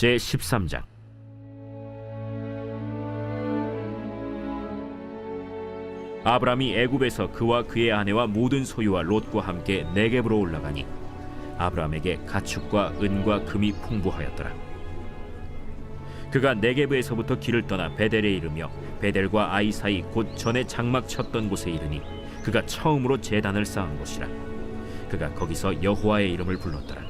제 13장 아브람이 애굽에서 그와 그의 아내와 모든 소유와 롯과 함께 네겝으로 올라가니 아브람에게 가축과 은과 금이 풍부하였더라. 그가 네겝에서부터 길을 떠나 베델에 이르며 베델과 아이 사이 곧 전에 장막 쳤던 곳에 이르니 그가 처음으로 제단을 쌓은 곳이라. 그가 거기서 여호와의 이름을 불렀더라.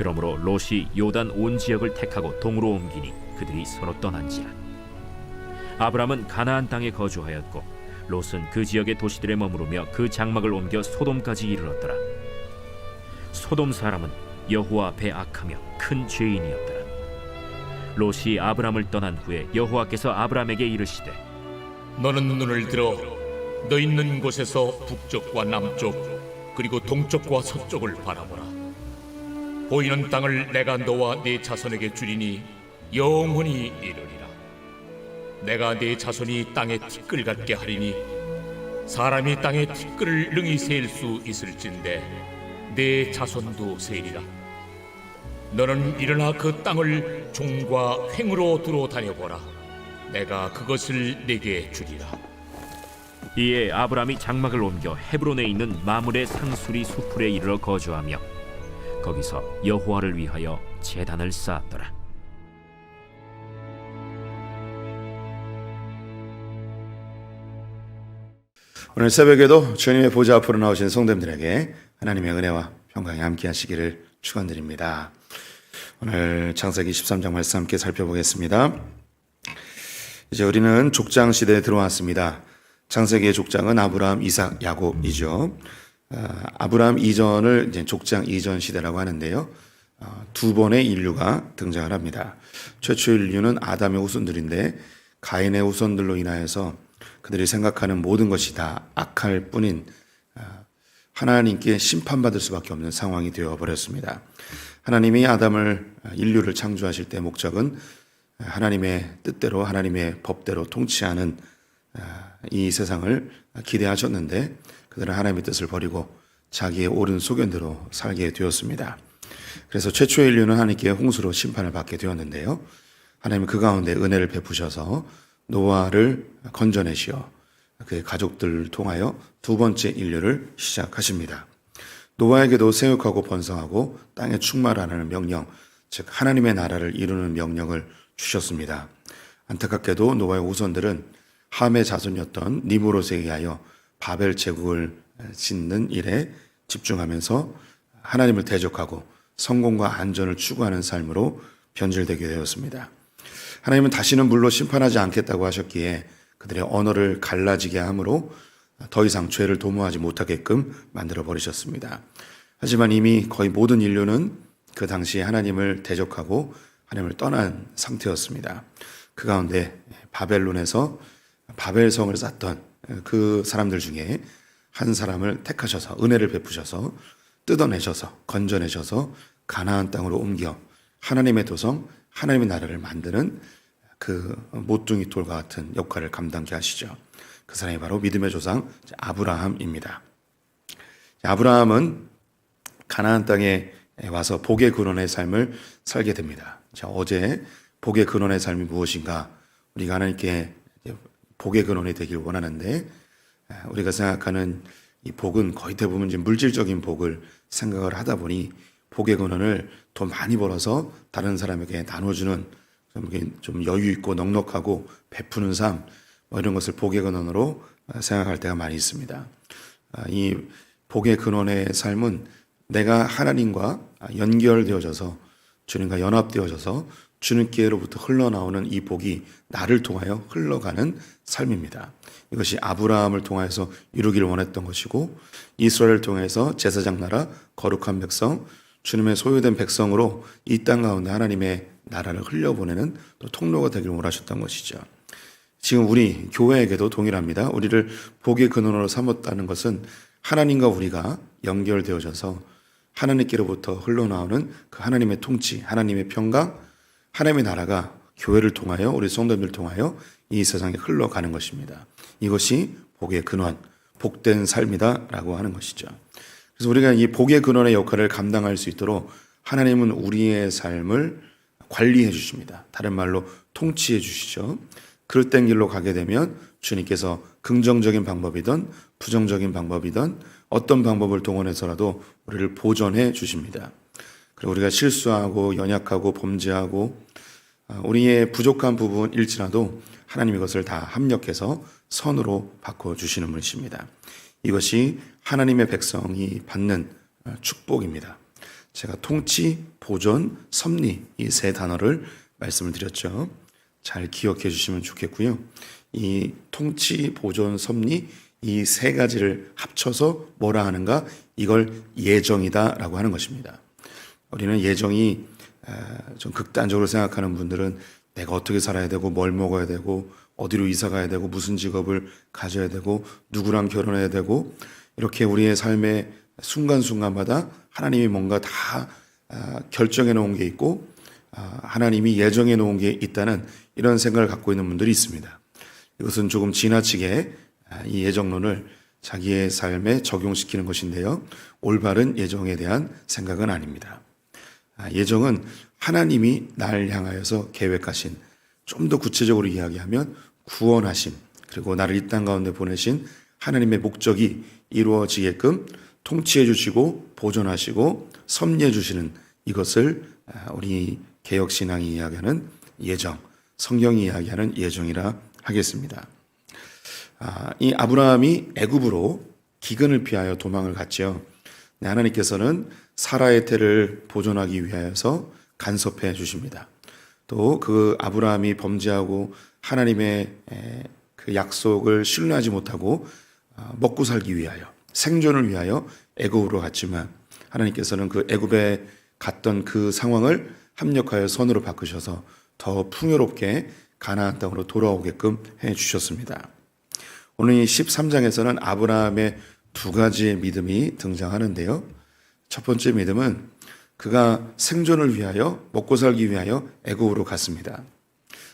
그러므로 롯이 요단 온 지역을 택하고 동으로 옮기니 그들이 서로 떠난지라. 아브람은 가나안 땅에 거주하였고 롯은 그 지역의 도시들에 머무르며 그 장막을 옮겨 소돔까지 이르렀더라. 소돔 사람은 여호와 앞에 악하며 큰 죄인이었더라. 롯이 아브람을 떠난 후에 여호와께서 아브람에게 이르시되 너는 눈을 들어 너 있는 곳에서 북쪽과 남쪽 그리고 동쪽과 서쪽을 바라보라. 보이는 땅을 내가 너와 네 자손에게 주리니 영원히 이르리라. 내가 네 자손이 땅에 티끌 같게 하리니 사람이 땅에 티끌을 능히 세일 수 있을진데 네 자손도 세리라. 너는 일어나 그 땅을 종과 횡으로 두루 다녀보라. 내가 그것을 네게 주리라. 이에 아브람이 장막을 옮겨 헤브론에 있는 마물의 상수리 수풀에 이르러 거주하며 거기서 여호와를 위하여 제단을 쌓았더라. 오늘 새벽에도 주님의 보좌 앞으로 나오신 성도님들에게 하나님의 은혜와 평강이 함께 하시기를 축원드립니다. 오늘 창세기 13장 말씀 함께 살펴보겠습니다. 이제 우리는 족장 시대에 들어왔습니다. 창세기의 족장은 아브라함, 이삭, 야곱이죠. 아, 아브라함 이전을 이제 족장 이전 시대라고 하는데요. 어, 두 번의 인류가 등장을 합니다. 최초 인류는 아담의 후손들인데 가인의 후손들로 인하여서 그들이 생각하는 모든 것이 다 악할 뿐인 아, 하나님께 심판받을 수밖에 없는 상황이 되어 버렸습니다. 하나님이 아담을 인류를 창조하실 때 목적은 하나님의 뜻대로 하나님의 법대로 통치하는 아, 이 세상을 기대하셨는데 그들은 하나님의 뜻을 버리고 자기의 옳은 소견대로 살게 되었습니다. 그래서 최초의 인류는 하나님께 홍수로 심판을 받게 되었는데요. 하나님은 그 가운데 은혜를 베푸셔서 노아를 건져내시어 그의 가족들을 통하여 두 번째 인류를 시작하십니다. 노아에게도 생육하고 번성하고 땅에 충만하라는 명령, 즉 하나님의 나라를 이루는 명령을 주셨습니다. 안타깝게도 노아의 후손들은 함의 자손이었던 니무롯에 의하여 바벨 제국을 짓는 일에 집중하면서 하나님을 대적하고 성공과 안전을 추구하는 삶으로 변질되게 되었습니다. 하나님은 다시는 물로 심판하지 않겠다고 하셨기에 그들의 언어를 갈라지게 함으로 더 이상 죄를 도모하지 못하게끔 만들어 버리셨습니다. 하지만 이미 거의 모든 인류는 그 당시에 하나님을 대적하고 하나님을 떠난 상태였습니다. 그 가운데 바벨론에서 바벨성을 쌓던 그 사람들 중에 한 사람을 택하셔서 은혜를 베푸셔서 뜯어내셔서 건져내셔서 가나안 땅으로 옮겨 하나님의 도성 하나님의 나라를 만드는 그 모퉁이 돌과 같은 역할을 감당케 하시죠. 그 사람이 바로 믿음의 조상 아브라함입니다. 아브라함은 가나안 땅에 와서 복의 근원의 삶을 살게 됩니다. 자, 어제 복의 근원의 삶이 무엇인가 우리가 하나님께 복의 근원이 되길 원하는데 우리가 생각하는 이 복은 거의 대부분 이제 물질적인 복을 생각을 하다 보니 복의 근원을 돈 많이 벌어서 다른 사람에게 나눠주는 좀, 여유 있고 넉넉하고 베푸는 삶, 뭐 이런 것을 복의 근원으로 아, 생각할 때가 많이 있습니다. 아, 이 복의 근원의 삶은 내가 하나님과 아, 연결되어져서 주님과 연합되어져서 주님께로부터 흘러나오는 이 복이 나를 통하여 흘러가는 삶입니다. 이것이 아브라함을 통하여서 이루기를 원했던 것이고 이스라엘을 통해서 제사장 나라 거룩한 백성 주님의 소유된 백성으로 이 땅 가운데 하나님의 나라를 흘려보내는 또 통로가 되기를 원하셨던 것이죠. 지금 우리 교회에게도 동일합니다. 우리를 복의 근원으로 삼았다는 것은 하나님과 우리가 연결되어져서 하나님께로부터 흘러나오는 그 하나님의 통치, 하나님의 평강, 하나님의 나라가 교회를 통하여 우리 성도님을 통하여 이 세상에 흘러가는 것입니다. 이것이 복의 근원, 복된 삶이다라고 하는 것이죠. 그래서 우리가 이 복의 근원의 역할을 감당할 수 있도록 하나님은 우리의 삶을 관리해 주십니다. 다른 말로 통치해 주시죠. 땐 길로 가게 되면 주님께서 긍정적인 방법이든 부정적인 방법이든 어떤 방법을 동원해서라도 우리를 보존해 주십니다. 그리고 우리가 실수하고 연약하고 범죄하고 아, 우리의 부족한 부분일지라도 하나님 이것을 다 합력해서 선으로 바꿔 주시는 분이십니다. 이것이 하나님의 백성이 받는 아, 축복입니다. 제가 통치, 보존, 섭리 이 세 단어를 말씀을 드렸죠. 잘 기억해 주시면 좋겠고요. 이 통치, 보존, 섭리 이 세 가지를 합쳐서 뭐라 하는가? 이걸 예정이다라고 하는 것입니다. 우리는 예정이 아, 좀 극단적으로 생각하는 분들은 내가 어떻게 살아야 되고 뭘 먹어야 되고 어디로 이사 가야 되고 무슨 직업을 가져야 되고 누구랑 결혼해야 되고 이렇게 우리의 삶의 순간순간마다 하나님이 뭔가 다 아, 결정해 놓은 게 있고 아, 하나님이 예정해 놓은 게 있다는 이런 생각을 갖고 있는 분들이 있습니다. 이것은 조금 지나치게 아, 이 예정론을 자기의 삶에 적용시키는 것인데요. 올바른 예정에 대한 생각은 아닙니다. 아, 예정은 하나님이 날 향하여서 계획하신 좀 더 구체적으로 이야기하면 구원하심 그리고 나를 이 땅 가운데 보내신 하나님의 목적이 이루어지게끔 통치해 주시고 보존하시고 섭리해 주시는 이것을 아, 우리 개혁 신앙이 이야기하는 예정, 성경이 이야기하는 예정이라 하겠습니다. 아, 이 아브라함이 애굽으로 기근을 피하여 도망을 갔지요. 네, 하나님께서는 사라의 태를 보존하기 위하여서 간섭해 주십니다. 또 그 아브라함이 범죄하고 하나님의 에, 그 약속을 신뢰하지 못하고 아, 먹고 살기 위하여 생존을 위하여 애굽으로 갔지만 하나님께서는 그 애굽에 갔던 그 상황을 합력하여 선으로 바꾸셔서 더 풍요롭게 가나안 땅으로 돌아오게끔 해 주셨습니다. 오늘 이 13장에서는 아브라함의 두 가지의 믿음이 등장하는데요. 첫 번째 믿음은 그가 생존을 위하여 먹고 살기 위하여 애굽으로 갔습니다.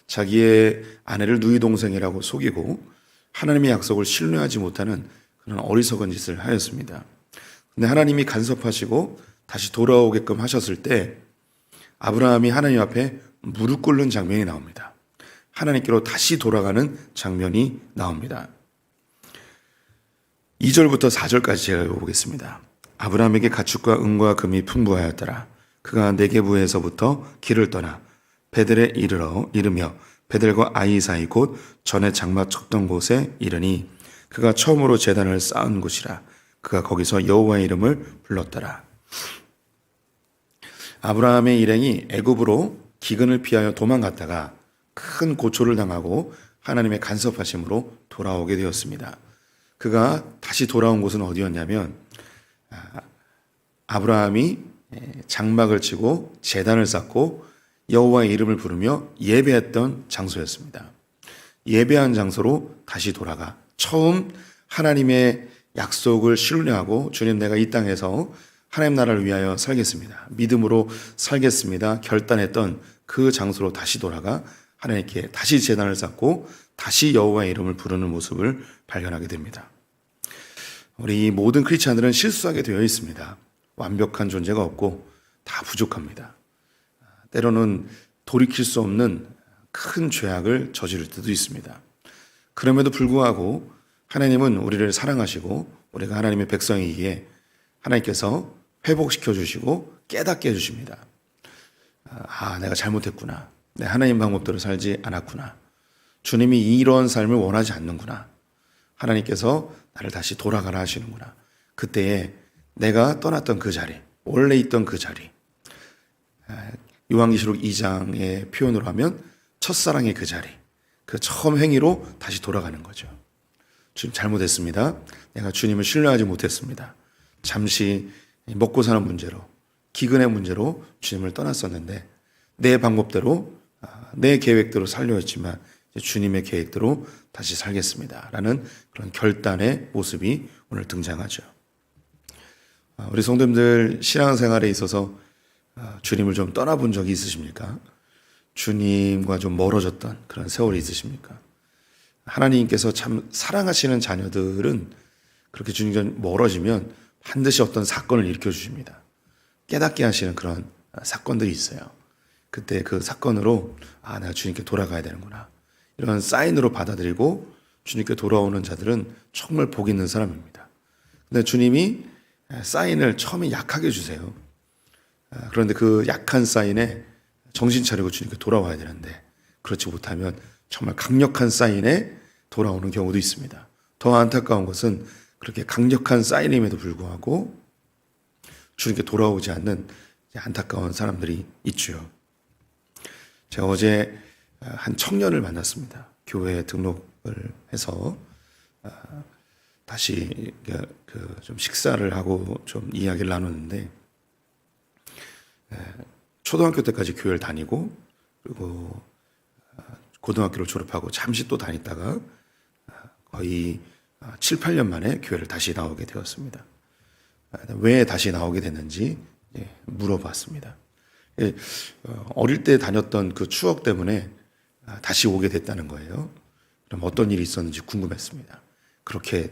자기의 아내를 누이 동생이라고 속이고 하나님의 약속을 신뢰하지 못하는 그런 어리석은 짓을 하였습니다. 근데 하나님이 간섭하시고 다시 돌아오게끔 하셨을 때 아브라함이 하나님 앞에 무릎 꿇는 장면이 나옵니다. 하나님께로 다시 돌아가는 장면이 나옵니다. 2절부터 4절까지 제가 읽어보겠습니다. 아브라함에게 가축과 은과 금이 풍부하였더라. 그가 네게부에서부터 길을 떠나 베델에 이르러 이르며 베델과 아이 사이 곧 전에 장막 쳤던 곳에 이르니 그가 처음으로 제단을 쌓은 곳이라 그가 거기서 여호와의 이름을 불렀더라. 아브라함의 일행이 애굽으로 기근을 피하여 도망갔다가 큰 고초를 당하고 하나님의 간섭하심으로 돌아오게 되었습니다. 그가 다시 돌아온 곳은 어디였냐면 아, 아브라함이 장막을 치고 제단을 쌓고 여호와의 이름을 부르며 예배했던 장소였습니다. 예배한 장소로 다시 돌아가 처음 하나님의 약속을 신뢰하고 주님 내가 이 땅에서 하나님 나라를 위하여 살겠습니다. 믿음으로 살겠습니다. 결단했던 그 장소로 다시 돌아가 하나님께 다시 제단을 쌓고 다시 여호와의 이름을 부르는 모습을 발견하게 됩니다. 우리 모든 크리스찬들은 실수하게 되어 있습니다. 완벽한 존재가 없고 다 부족합니다. 때로는 돌이킬 수 없는 큰 죄악을 저지를 때도 있습니다. 그럼에도 불구하고 하나님은 우리를 사랑하시고 우리가 하나님의 백성이기에 하나님께서 회복시켜 주시고 깨닫게 해 주십니다. 아, 내가 잘못했구나. 내 하나님 방법대로 살지 않았구나. 주님이 이런 삶을 원하지 않는구나. 하나님께서 나를 다시 돌아가라 하시는구나. 그때에 내가 떠났던 그 자리, 원래 있던 그 자리, 아, 요한계시록 2장의 표현으로 하면 첫사랑의 그 자리, 그 처음 행위로 다시 돌아가는 거죠. 주님 잘못했습니다. 내가 주님을 신뢰하지 못했습니다. 잠시 먹고 사는 문제로, 기근의 문제로 주님을 떠났었는데 내 방법대로, 아, 내 계획대로 살려 했지만 주님의 계획대로 다시 살겠습니다. 라는 그런 결단의 모습이 오늘 등장하죠. 아, 우리 성도님들 신앙생활에 있어서 아, 주님을 좀 떠나본 적이 있으십니까? 주님과 좀 멀어졌던 그런 세월이 있으십니까? 하나님께서 참 사랑하시는 자녀들은 그렇게 주님과 멀어지면 반드시 어떤 사건을 일으켜 주십니다. 깨닫게 하시는 그런 사건들이 있어요. 그때 그 사건으로 아, 내가 주님께 돌아가야 되는구나. 이런 사인으로 받아들이고 주님께 돌아오는 자들은 정말 복 있는 사람입니다. 근데 주님이 사인을 처음에 약하게 주세요. 아, 그런데 그 약한 사인에 정신 차리고 주님께 돌아와야 되는데 그렇지 못하면 정말 강력한 사인에 돌아오는 경우도 있습니다. 더 안타까운 것은 그렇게 강력한 사인임에도 불구하고 주님께 돌아오지 않는 안타까운 사람들이 있죠. 제가 어제 한 청년을 만났습니다. 교회에 등록을 해서 아, 다시 그 좀 식사를 하고 좀 이야기를 나눴는데 초등학교 때까지 교회를 다니고 그리고 아, 고등학교를 졸업하고 잠시 또 다녔다가 아, 거의 7, 8년 만에 교회를 다시 나오게 되었습니다. 아, 왜 다시 나오게 됐는지 예, 물어봤습니다. 예, 어, 어릴 때 다녔던 그 추억 때문에 다시 오게 됐다는 거예요. 그럼 어떤 일이 있었는지 궁금했습니다. 그렇게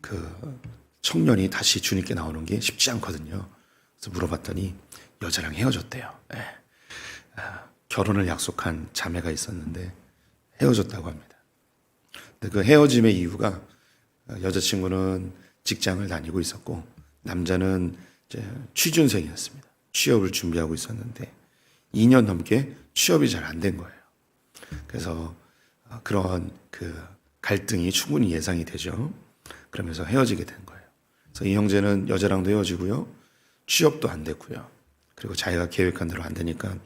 그 청년이 다시 주님께 나오는 게 쉽지 않거든요. 그래서 물어봤더니 여자랑 헤어졌대요. 예. 아, 결혼을 약속한 자매가 있었는데 헤어졌다고 합니다. 그 헤어짐의 이유가 여자친구는 직장을 다니고 있었고 남자는 취준생이었습니다. 취업을 준비하고 있었는데 2년 넘게 취업이 잘 안 된 거예요. 그래서 그런 그 갈등이 충분히 예상이 되죠. 그러면서 헤어지게 된 거예요. 그래서 이 형제는 여자랑도 헤어지고요. 취업도 안 됐고요. 그리고 자기가 계획한 대로 안 되니까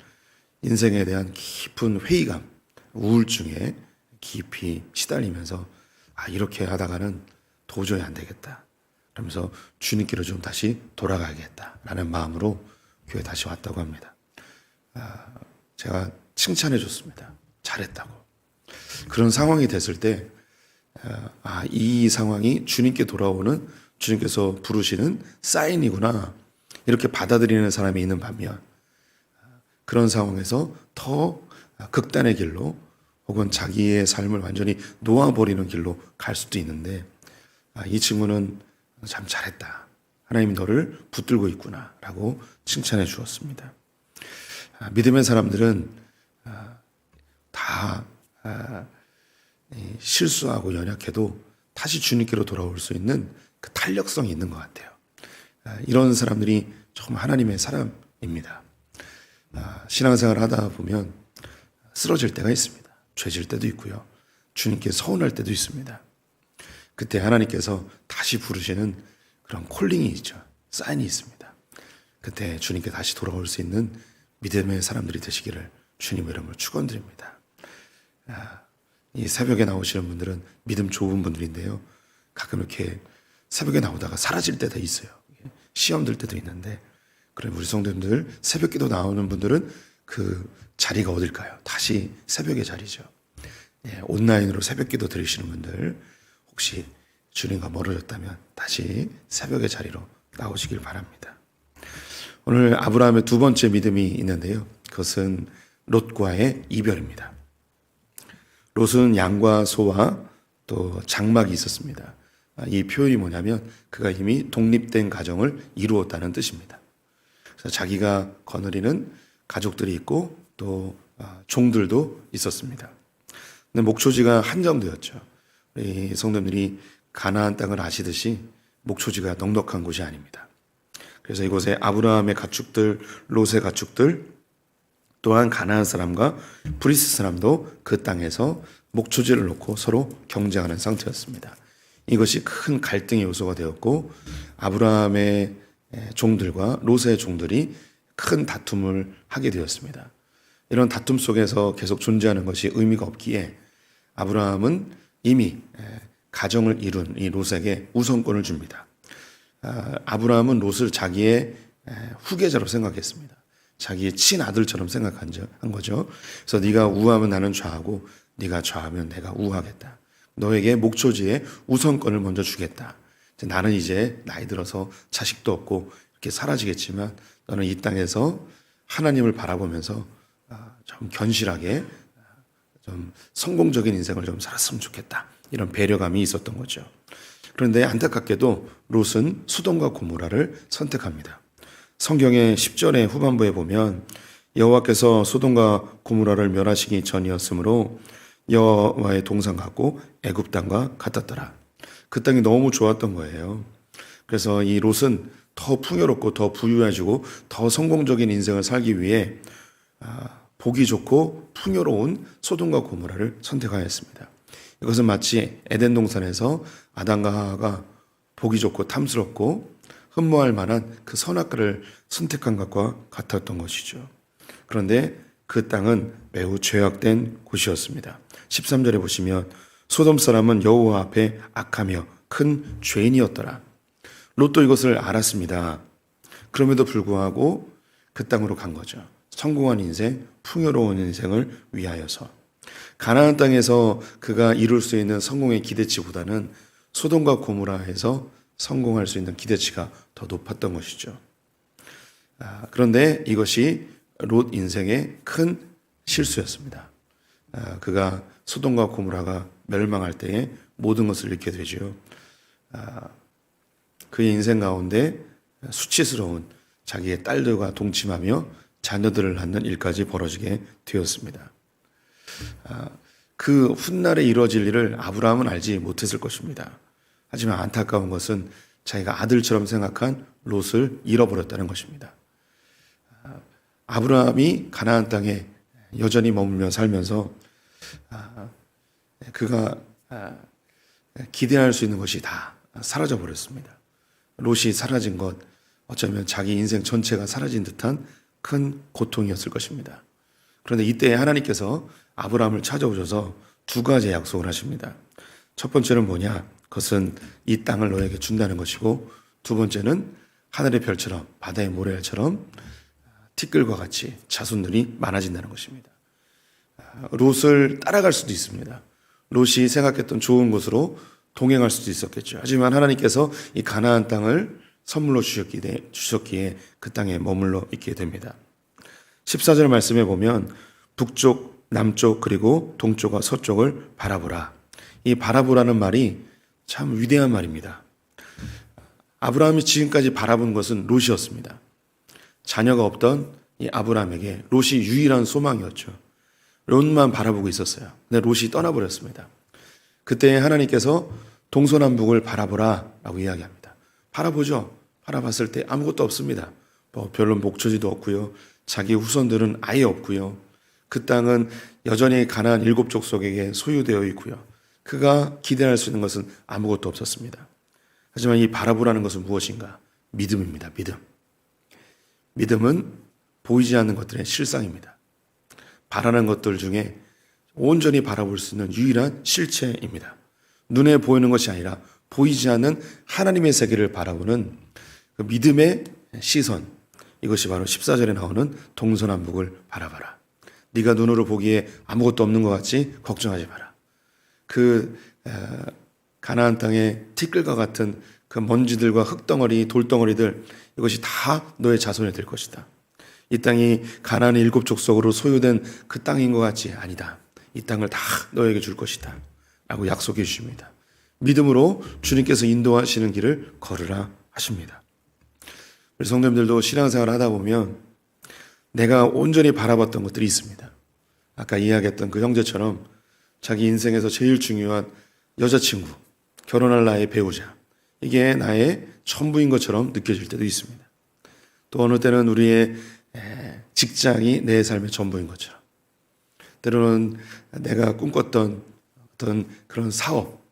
인생에 대한 깊은 회의감, 우울증에 깊이 시달리면서 아, 이렇게 하다가는 도저히 안 되겠다. 그러면서 주님께로 좀 다시 돌아가야겠다라는 마음으로 교회 다시 왔다고 합니다. 아, 제가 칭찬해 줬습니다. 잘했다고. 그런 상황이 됐을 때, 아, 이 상황이 주님께 돌아오는 주님께서 부르시는 사인이구나. 이렇게 받아들이는 사람이 있는 반면, 그런 상황에서 더 극단의 길로 혹은 자기의 삶을 완전히 놓아버리는 길로 갈 수도 있는데, 아, 이 친구는 참 잘했다. 하나님 너를 붙들고 있구나. 라고 칭찬해 주었습니다. 아, 믿음의 사람들은 아, 다 실수하고 연약해도 다시 주님께로 돌아올 수 있는 그 탄력성이 있는 것 같아요. 이런 사람들이 정말 하나님의 사람입니다. 신앙생활을 하다 보면 쓰러질 때가 있습니다. 죄질 때도 있고요. 주님께 서운할 때도 있습니다. 그때 하나님께서 다시 부르시는 그런 콜링이 있죠. 사인이 있습니다. 그때 주님께 다시 돌아올 수 있는 믿음의 사람들이 되시기를 주님 이름으로 축원드립니다. 이 새벽에 나오시는 분들은 믿음 좋은 분들인데요. 가끔 이렇게 새벽에 나오다가 사라질 때도 있어요. 시험 들 때도 있는데 그럼 우리 성도님들 새벽 기도 나오는 분들은 그 자리가 어딜까요? 다시 새벽의 자리죠. 예, 온라인으로 새벽 기도 들으시는 분들 혹시 주님과 멀어졌다면 다시 새벽의 자리로 나오시길 바랍니다. 오늘 아브라함의 두 번째 믿음이 있는데요. 그것은 롯과의 이별입니다. 롯은 양과 소와 또 장막이 있었습니다. 이 표현이 뭐냐면 그가 이미 독립된 가정을 이루었다는 뜻입니다. 그래서 자기가 거느리는 가족들이 있고 또 아, 종들도 있었습니다. 근데 목초지가 한정되었죠. 우리 성도들이 가나안 땅을 아시듯이 목초지가 넉넉한 곳이 아닙니다. 그래서 이곳에 아브라함의 가축들, 롯의 가축들, 또한 가나안 사람과 브리스 사람도 그 땅에서 목초지를 놓고 서로 경쟁하는 상태였습니다. 이것이 큰 갈등의 요소가 되었고 아브라함의 종들과 롯의 종들이 큰 다툼을 하게 되었습니다. 이런 다툼 속에서 계속 존재하는 것이 의미가 없기에 아브라함은 이미 가정을 이룬 이 롯에게 우선권을 줍니다. 아, 아브라함은 롯을 자기의 후계자로 생각했습니다. 자기의 친아들처럼 생각한 거죠. 그래서 네가 우하면 나는 좌하고 네가 좌하면 내가 우하겠다. 너에게 목초지에 우선권을 먼저 주겠다. 이제 나는 이제 나이 들어서 자식도 없고 이렇게 사라지겠지만 너는 이 땅에서 하나님을 바라보면서 아, 좀 견실하게 아, 좀 성공적인 인생을 좀 살았으면 좋겠다. 이런 배려감이 있었던 거죠. 그런데 안타깝게도 롯은 수돔과 고모라를 선택합니다. 성경의 10절의 후반부에 보면 여호와께서 소돔과 고모라를 멸하시기 전이었으므로 여호와의 동산 같고 애굽 땅과 같았더라. 그 땅이 너무 좋았던 거예요. 그래서 이 롯은 더 풍요롭고 더 부유해지고 더 성공적인 인생을 살기 위해 아, 보기 좋고 풍요로운 소돔과 고모라를 선택하였습니다. 이것은 마치 에덴 동산에서 아담과 하와가 보기 좋고 탐스럽고 흠모할 만한 그 선악과를 선택한 것과 같았던 것이죠. 그런데 그 땅은 매우 죄악된 곳이었습니다. 13절에 보시면 소돔 사람은 여호와 앞에 악하며 큰 죄인이었더라. 롯도 이것을 알았습니다. 그럼에도 불구하고 그 땅으로 간 거죠. 성공한 인생, 풍요로운 인생을 위하여서. 가나안 땅에서 그가 이룰 수 있는 성공의 기대치보다는 소돔과 고무라에서 성공할 수 있는 기대치가 더 높았던 것이죠. 아, 그런데 이것이 롯 인생의 큰 실수였습니다. 아, 그가 소돔과 고무라가 멸망할 때에 모든 것을 잃게 되죠. 아, 그의 인생 가운데 수치스러운 자기의 딸들과 동침하며 자녀들을 낳는 일까지 벌어지게 되었습니다. 아, 그 훗날에 이루어질 일을 아브라함은 알지 못했을 것입니다. 하지만 안타까운 것은 자기가 아들처럼 생각한 롯을 잃어버렸다는 것입니다. 아, 아브라함이 가나안 땅에 여전히 머물며 살면서 아, 그가 아, 기대할 수 있는 것이 다 사라져 버렸습니다. 롯이 사라진 것 어쩌면 자기 인생 전체가 사라진 듯한 큰 고통이었을 것입니다. 그런데 이때 하나님께서 아브라함을 찾아오셔서 두 가지 약속을 하십니다. 첫 번째는 뭐냐? 그것은 이 땅을 너에게 준다는 것이고 두 번째는 하늘의 별처럼 바다의 모래알처럼 티끌과 같이 자손들이 많아진다는 것입니다. 롯을 따라갈 수도 있습니다. 롯이 생각했던 좋은 곳으로 동행할 수도 있었겠죠. 하지만 하나님께서 이 가나안 땅을 선물로 주셨기에, 주셨기에 그 땅에 머물러 있게 됩니다. 14절 말씀에 보면 북쪽, 남쪽, 그리고 동쪽과 서쪽을 바라보라. 이 바라보라는 말이 참 위대한 말입니다. 아브라함이 지금까지 바라본 것은 롯이었습니다. 자녀가 없던 이 아브라함에게 롯이 유일한 소망이었죠. 롯만 바라보고 있었어요. 근데 롯이 떠나버렸습니다. 그때 하나님께서 동서남북을 바라보라 라고 이야기합니다. 바라보죠. 바라봤을 때 아무것도 없습니다. 뭐 별로 목초지도 없고요. 자기 후손들은 아예 없고요. 그 땅은 여전히 가나안 일곱 족속에게 소유되어 있고요. 그가 기대할 수 있는 것은 아무것도 없었습니다. 하지만 이 바라보라는 것은 무엇인가? 믿음입니다. 믿음. 믿음은 보이지 않는 것들의 실상입니다. 바라는 것들 중에 온전히 바라볼 수 있는 유일한 실체입니다. 눈에 보이는 것이 아니라 보이지 않는 하나님의 세계를 바라보는 그 믿음의 시선. 이것이 바로 14절에 나오는 동서남북을 바라봐라. 네가 눈으로 보기에 아무것도 없는 것 같지 걱정하지 마라. 그 에, 가나안 땅의 티끌과 같은 그 먼지들과 흙덩어리, 돌덩어리들 이것이 다 너의 자손이 될 것이다. 이 땅이 가나안의 일곱 족속으로 소유된 그 땅인 것 같지 아니다. 이 땅을 다 너에게 줄 것이다. 라고 약속해 주십니다. 믿음으로 주님께서 인도하시는 길을 걸으라 하십니다. 우리 성도님들도 신앙생활 하다 보면 내가 온전히 바라봤던 것들이 있습니다. 아까 이야기했던 그 형제처럼 자기 인생에서 제일 중요한 여자친구, 결혼할 나의 배우자, 이게 나의 전부인 것처럼 느껴질 때도 있습니다. 또 어느 때는 우리의 직장이 내 삶의 전부인 것처럼 때로는 내가 꿈꿨던 어떤 그런 사업,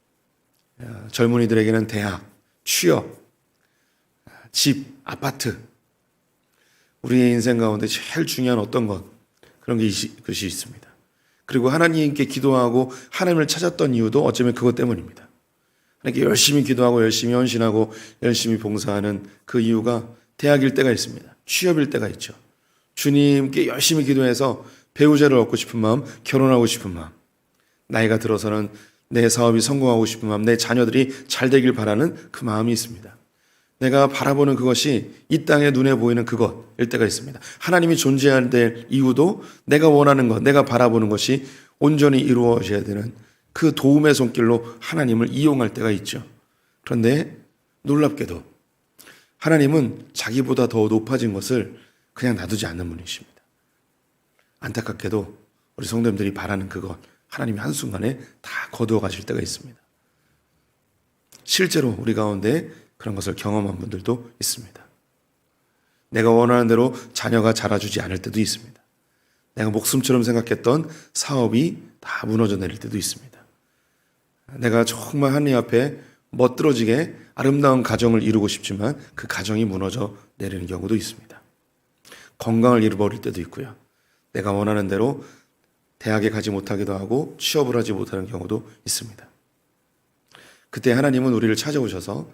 어, 젊은이들에게는 대학, 취업, 집, 아파트, 우리의 인생 가운데 제일 중요한 어떤 것 그런 것이 있습니다. 그리고 하나님께 기도하고 하나님을 찾았던 이유도 어쩌면 그것 때문입니다. 하나님께 열심히 기도하고 열심히 헌신하고 열심히 봉사하는 그 이유가 대학일 때가 있습니다. 취업일 때가 있죠. 주님께 열심히 기도해서 배우자를 얻고 싶은 마음, 결혼하고 싶은 마음, 나이가 들어서는 내 사업이 성공하고 싶은 마음, 내 자녀들이 잘 되길 바라는 그 마음이 있습니다. 내가 바라보는 그것이 이 땅에 눈에 보이는 그것일 때가 있습니다. 하나님이 존재해야 될 이유도 내가 원하는 것, 내가 바라보는 것이 온전히 이루어져야 되는 그 도움의 손길로 하나님을 이용할 때가 있죠. 그런데 놀랍게도 하나님은 자기보다 더 높아진 것을 그냥 놔두지 않는 분이십니다. 안타깝게도 우리 성도님들이 바라는 그것 하나님이 한순간에 다 거두어 가실 때가 있습니다. 실제로 우리 가운데 그런 것을 경험한 분들도 있습니다. 내가 원하는 대로 자녀가 자라주지 않을 때도 있습니다. 내가 목숨처럼 생각했던 사업이 다 무너져 내릴 때도 있습니다. 내가 정말 하나님 앞에 멋들어지게 아름다운 가정을 이루고 싶지만 그 가정이 무너져 내리는 경우도 있습니다. 건강을 잃어버릴 때도 있고요. 내가 원하는 대로 대학에 가지 못하기도 하고 취업을 하지 못하는 경우도 있습니다. 그때 하나님은 우리를 찾아오셔서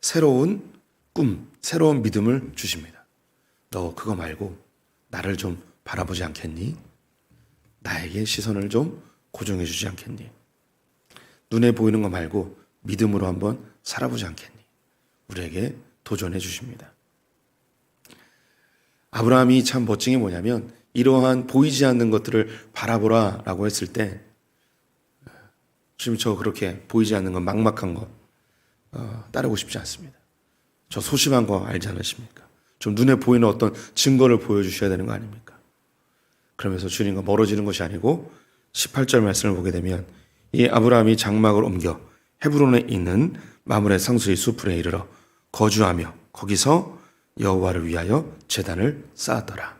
새로운 꿈, 새로운 믿음을 주십니다. 너 그거 말고 나를 좀 바라보지 않겠니? 나에게 시선을 좀 고정해 주지 않겠니? 눈에 보이는 거 말고 믿음으로 한번 살아보지 않겠니? 우리에게 도전해 주십니다. 아브라함이 참 멋진 게 뭐냐면 이러한 보이지 않는 것들을 바라보라라고 했을 때 지금 저 그렇게 보이지 않는 건 막막한 거 어, 따르고 싶지 않습니다. 저 소심한 거 알지 않으십니까? 좀 눈에 보이는 어떤 증거를 보여주셔야 되는 거 아닙니까? 그러면서 주님과 멀어지는 것이 아니고 18절 말씀을 보게 되면 이 아브라함이 장막을 옮겨 헤브론에 있는 마물의 상수의 수풀에 이르러 거주하며 거기서 여호와를 위하여 제단을 쌓았더라.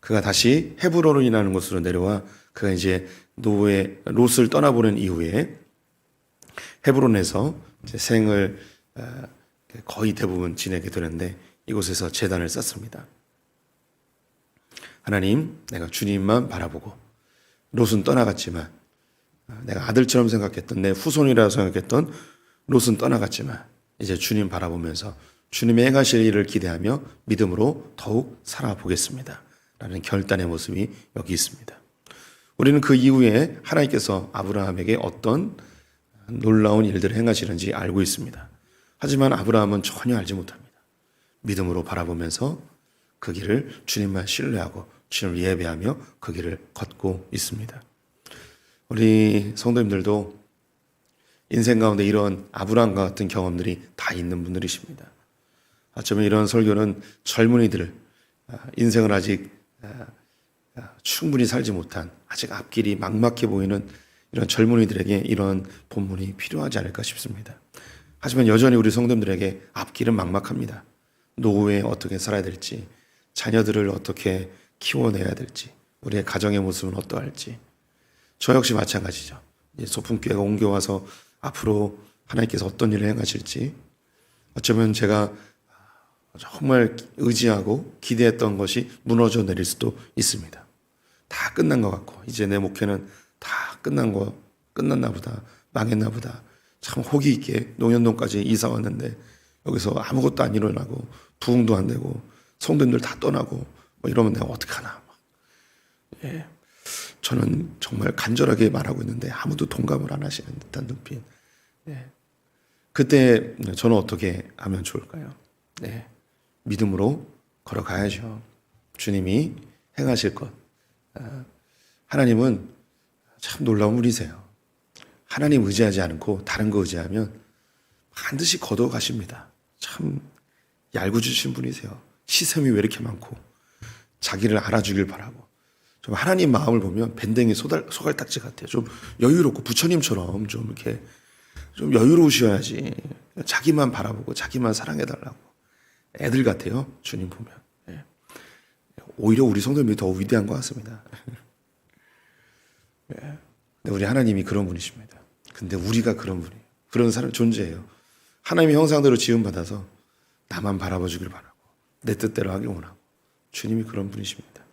그가 다시 헤브론으로 인하는 곳으로 내려와 그가 이제 노예 롯을 떠나보낸 이후에 헤브론에서 생을 어, 거의 대부분 지내게 되는데 이곳에서 제단을 쌓습니다. 하나님, 내가 주님만 바라보고 롯은 떠나갔지만 어, 내가 아들처럼 생각했던 내 후손이라고 생각했던 롯은 떠나갔지만 이제 주님 바라보면서 주님의 행하실 일을 기대하며 믿음으로 더욱 살아보겠습니다. 라는 결단의 모습이 여기 있습니다. 우리는 그 이후에 하나님께서 아브라함에게 어떤 놀라운 일들을 행하시는지 알고 있습니다. 하지만 아브라함은 전혀 알지 못합니다. 믿음으로 바라보면서 그 길을 주님만 신뢰하고 주님을 예배하며 그 길을 걷고 있습니다. 우리 성도님들도 인생 가운데 이런 아브라함과 같은 경험들이 다 있는 분들이십니다. 어쩌면 이런 설교는 젊은이들 아, 인생을 아직 아, 아, 충분히 살지 못한 아직 앞길이 막막해 보이는 이런 젊은이들에게 이런 본문이 필요하지 않을까 싶습니다. 하지만 여전히 우리 성도들에게 앞길은 막막합니다. 노후에 어떻게 살아야 될지, 자녀들을 어떻게 키워내야 될지, 우리의 가정의 모습은 어떠할지. 저 역시 마찬가지죠. 이제 소풍교회가 옮겨와서 앞으로 하나님께서 어떤 일을 행하실지, 어쩌면 제가 정말 의지하고 기대했던 것이 무너져 내릴 수도 있습니다. 다 끝난 것 같고 이제 내 목회는 다 끝난 거 끝났나 보다 망했나 보다 참 호기 있게 농현동까지 이사 왔는데 여기서 아무것도 안 일어나고 부흥도 안 되고 성도님들 다 떠나고 뭐 이러면 내가 어떡하나 예. 저는 정말 간절하게 말하고 있는데 아무도 동감을 안 하시는 듯한 눈빛 예. 그때 저는 어떻게 하면 좋을까요? 네. 믿음으로 걸어가야죠. 주님이 행하실 것. 아, 하나님은 참 놀라운 분이세요. 하나님 의지하지 않고 다른 거 의지하면 반드시 거둬 가십니다. 참 얄궂으신 분이세요. 시샘이 왜 이렇게 많고 자기를 알아주길 바라고. 좀 하나님 마음을 보면 밴댕이 소달, 소갈딱지 같아요. 좀 여유롭고 부처님처럼 좀 이렇게 좀 여유로우셔야지. 자기만 바라보고 자기만 사랑해달라고. 애들 같아요. 주님 보면. 예. 오히려 우리 성도님이 더 위대한 것 같습니다. 예. 근데 우리 하나님이 그런 분이십니다. 근데 우리가 그런 분이에요. 그런 사람 존재예요. 하나님의 형상대로 지음 받아서 나만 바라봐 주길 바라고 내 뜻대로 하길 원하고 주님이 그런 분이십니다.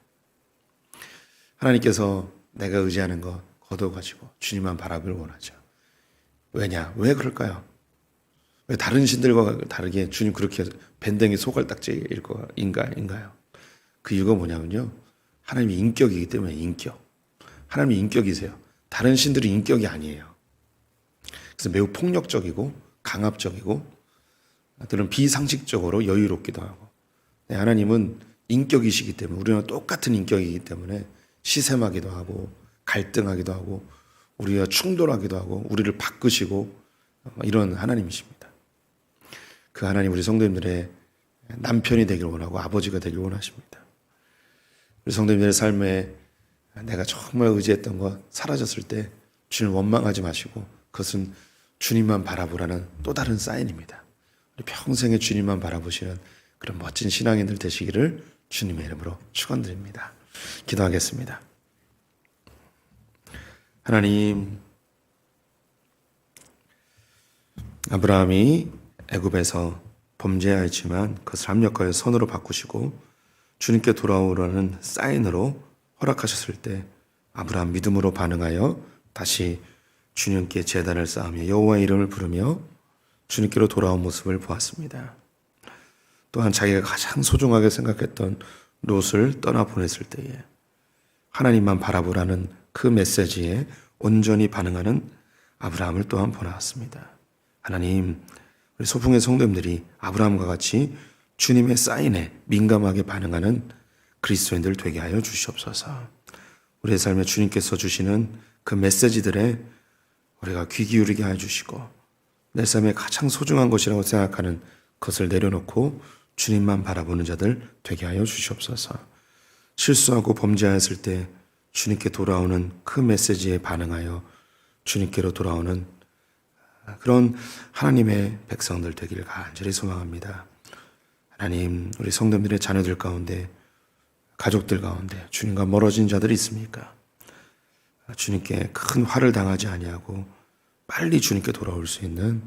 하나님께서 내가 의지하는 것 거둬가지고 주님만 바라길 원하죠. 왜냐? 왜 그럴까요? 왜 다른 신들과 다르게 주님 그렇게 밴댕이 소갈딱지일 거인가 인가요? 그 이유가 뭐냐면요. 하나님이 인격이기 때문에 인격. 하나님이 인격이세요. 다른 신들이 인격이 아니에요. 그래서 매우 폭력적이고 강압적이고 들은 비상식적으로 여유롭기도 하고 네, 하나님은 인격이시기 때문에 우리는 똑같은 인격이기 때문에 시샘하기도 하고 갈등하기도 하고 우리가 충돌하기도 하고 우리를 바꾸시고 이런 하나님이십니다. 그 하나님 우리 성도님들의 남편이 되길 원하고 아버지가 되길 원하십니다. 우리 성도님들의 삶에 내가 정말 의지했던 것 사라졌을 때 주님 원망하지 마시고 그것은 주님만 바라보라는 또 다른 사인입니다. 우리 평생에 주님만 바라보시는 그런 멋진 신앙인들 되시기를 주님의 이름으로 축원드립니다. 기도하겠습니다. 하나님 아브라함이 애굽에서 범죄하였지만 그것을 합력하여 선으로 바꾸시고 주님께 돌아오라는 사인으로 허락하셨을 때 아브라함 믿음으로 반응하여 다시 주님께 제단을 쌓으며 여호와의 이름을 부르며 주님께로 돌아온 모습을 보았습니다. 또한 자기가 가장 소중하게 생각했던 롯을 떠나 보냈을 때에 하나님만 바라보라는 그 메시지에 온전히 반응하는 아브라함을 또한 보았습니다. 하나님, 우리 소풍의 성도님들이 아브라함과 같이 주님의 사인에 민감하게 반응하는 그리스도인들 되게 하여 주시옵소서. 우리의 삶에 주님께서 주시는 그 메시지들에 우리가 귀 기울이게 해 주시고 내 삶에 가장 소중한 것이라고 생각하는 것을 내려놓고 주님만 바라보는 자들 되게 하여 주시옵소서. 실수하고 범죄하였을 때 주님께 돌아오는 그 메시지에 반응하여 주님께로 돌아오는 그런 하나님의 백성들 되기를 간절히 소망합니다. 하나님, 우리 성도들의 자녀들 가운데, 가족들 가운데 주님과 멀어진 자들이 있습니까? 주님께 큰 화를 당하지 아니하고 빨리 주님께 돌아올 수 있는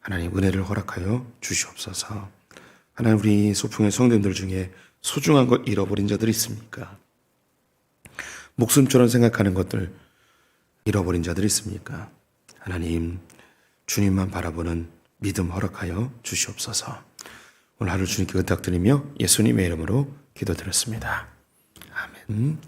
하나님 은혜를 허락하여 주시옵소서. 하나님 우리 소풍의 성도들 중에 소중한 것 잃어버린 자들이 있습니까? 목숨처럼 생각하는 것들 잃어버린 자들이 있습니까? 하나님 주님만 바라보는 믿음 허락하여 주시옵소서. 오늘 하루 주님께 부탁드리며 예수님의 이름으로 기도드렸습니다. 아멘.